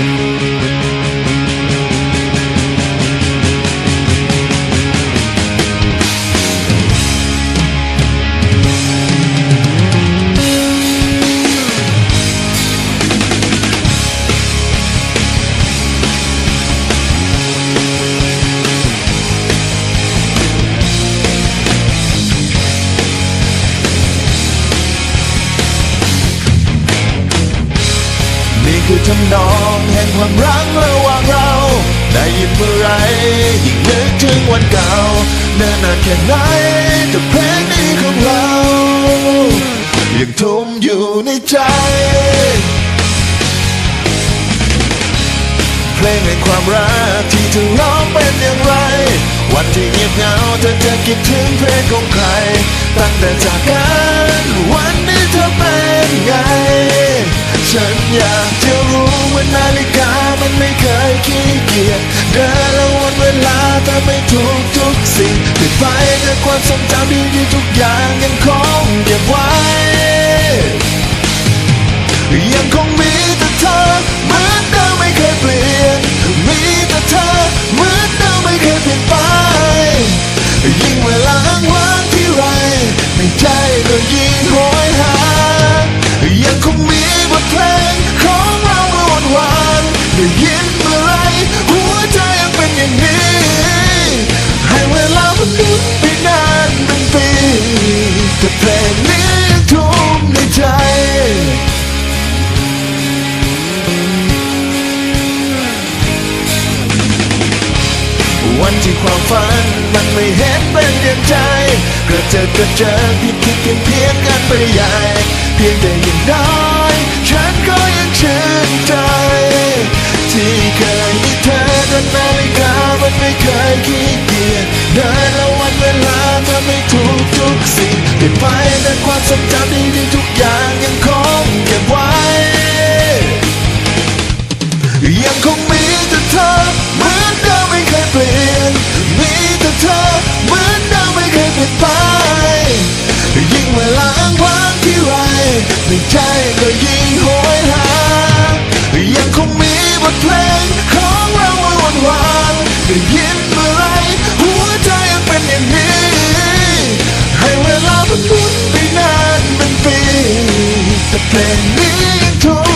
นี่คื ทำนองแห่งความรักระหว่างเรา ได้ยินเมื่อไรยิ่งนึกถึงวันเก่าเนิ่นนานแค่ไหนแต่เพลงนี้ของเรายังทุ่มอยู่ในใจ เพลงแห่งความรักที่เธอร้องเป็นอย่างไร วันที่เงียบเหงาเธอจะคิดถึงเพลงของใคร ตั้งแต่จากกันวันนี้เธอเป็นไง ฉันอยากจะ ว่านาฬิกามันไม่เคยขี้เกียจเดินและวันเวลาแต่ไม่ทุกทุกสิ่งติดไปแต่ความทรงจำดีๆทุกอย่างยังคงเก็บไว้ วันที่ความฝันมันไม่เห็นเป็นอย่างใจก็เจอก็เจอผิดผิดเพียงเพียงกันไปใหญ่เพียงแต่อย่างน้อยฉันก็ยังชื่นใจ ที่เคยมีเธอจนนาฬิกามันไม่เคยขี้เกียจเดินและวันเวลาเธอไม่ทุกทุกสิ่งเปลี่ยนไปแต่ความทรงจำดีๆทุ ดิมไม่เคยเปลี่ยนไป ยิ่งเวลาอ้างว้างที่ไรในใจก็ยิ่งโหยหา ยังคงมีบทเพลงของเราไว้วันวานได้ยินเมื่อไรหัวใจยังเป็นอย่างนี้ ให้เวลามันหมุนไปนานเป็นปีแต่เพลงนี้ยังทุ่มใน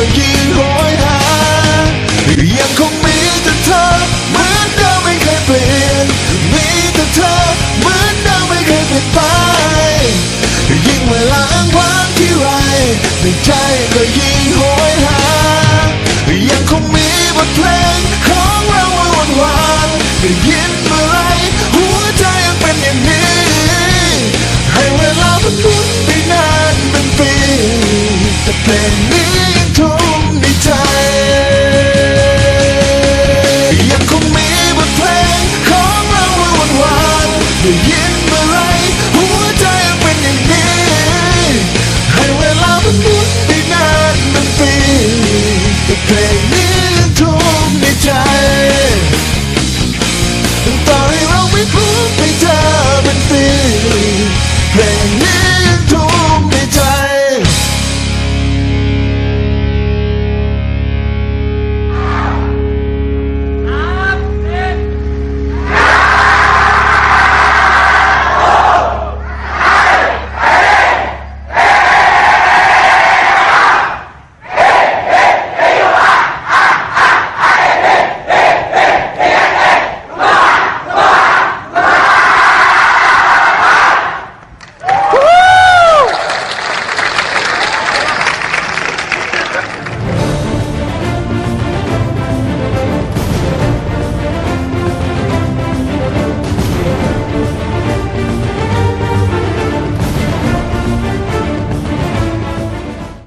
ก็ยิ่งโหยหา ยังคงมีแต่เธอเหมือนเดิมไม่เคยเปลี่ยน มีแต่เธอเหมือนเดิมไม่เคยเปลี่ยนไป ยิ่งเวลาอ้างว้างที่ไรในใจก็ยิ่งโหยหา ยังคงมีบทเพลงของเราไว้วันวานได้ยินเมื่อไรหัวใจยังเป็นอย่างนี้ ให้เวลามันหมุนไปนานเป็นปีแต่เพลงนี้ ยั